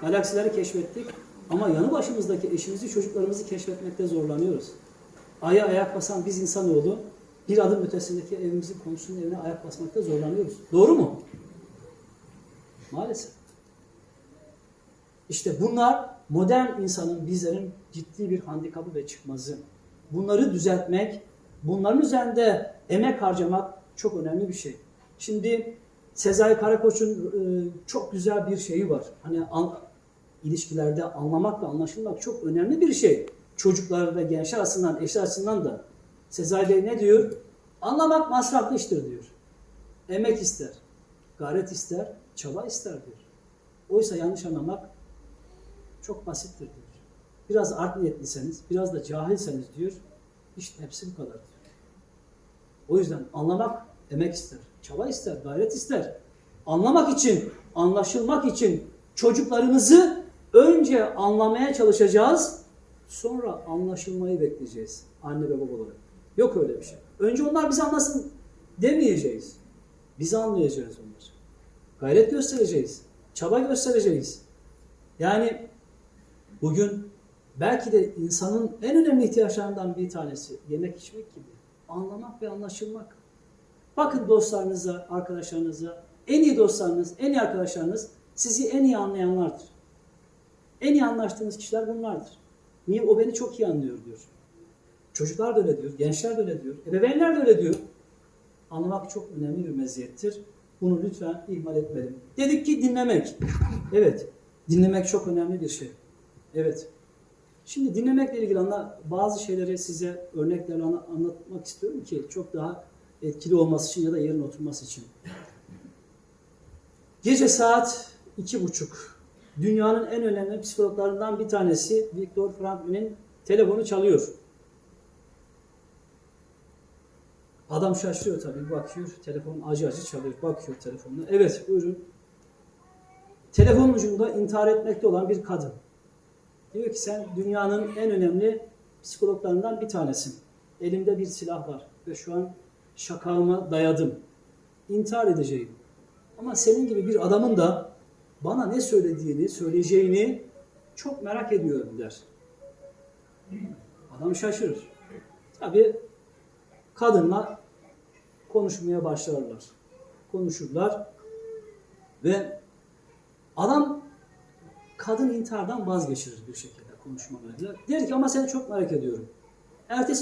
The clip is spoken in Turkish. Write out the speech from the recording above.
Galaksileri keşfettik. Ama yanı başımızdaki eşimizi, çocuklarımızı keşfetmekte zorlanıyoruz. Aya ayak basan biz insanoğlu bir adım ötesindeki evimizin komşunun evine ayak basmakta zorlanıyoruz. Doğru mu? Maalesef. İşte bunlar modern insanın, bizlerin ciddi bir handikapı ve çıkmazı. Bunları düzeltmek, bunların üzerinde emek harcamak çok önemli bir şey. Şimdi Sezai Karakoç'un e, çok güzel bir şeyi var. Hani an- ilişkilerde anlamak ve anlaşılmak çok önemli bir şey. Çocuklar ve gençler açısından, eşler açısından da. Sezai Bey ne diyor? Anlamak masraflı iştir diyor. Emek ister, gayret ister, çaba ister diyor. Oysa yanlış anlamak çok basittir diyor. Biraz art niyetliseniz, biraz da cahilseniz diyor, işte hepsi bu kadar diyor. O yüzden anlamak emek ister, çaba ister, gayret ister. Anlamak için, anlaşılmak için çocuklarımızı önce anlamaya çalışacağız, sonra anlaşılmayı bekleyeceğiz anne ve baba olarak. Yok öyle bir şey. Önce onlar bizi anlasın demeyeceğiz. Bizi anlayacağız onlar. Gayret göstereceğiz, çaba göstereceğiz. Yani bugün belki de insanın en önemli ihtiyaçlarından bir tanesi yemek içmek gibi. Anlamak ve anlaşılmak. Bakın dostlarınıza, arkadaşlarınıza, en iyi dostlarınız, en iyi arkadaşlarınız sizi en iyi anlayanlardır. En iyi anlaştığınız kişiler bunlardır. Niye? O beni çok iyi anlıyor diyor. Çocuklar da öyle diyor, gençler de öyle diyor, ebeveynler de öyle diyor. Anlamak çok önemli bir meziyettir. Bunu lütfen ihmal etmeyelim. Dedik ki dinlemek. Evet, dinlemek çok önemli bir şey. Evet. Şimdi dinlemekle ilgili anla, bazı şeyleri size örneklerle anla- anlatmak istiyorum ki çok daha etkili olması için ya da yerine oturması için. Gece saat iki buçuk. Dünyanın en önemli psikologlarından bir tanesi Viktor Frankl'in telefonu çalıyor. Adam şaşırıyor tabii bakıyor. Telefon acı acı çalıyor. Bakıyor telefonuna. Evet buyurun. Telefonun ucunda intihar etmekte olan bir kadın. Diyor ki sen dünyanın en önemli psikologlarından bir tanesin. Elimde bir silah var ve şu an şakağıma dayadım. İntihar edeceğim. Ama senin gibi bir adamın da bana ne söylediğini, söyleyeceğini çok merak ediyorum der. Adam şaşırır. Tabii kadınla konuşmaya başlarlar. Konuşurlar ve adam kadın intihardan vazgeçirir bir şekilde konuşmalarıyla. Der ki ama seni çok merak ediyorum. Ertesi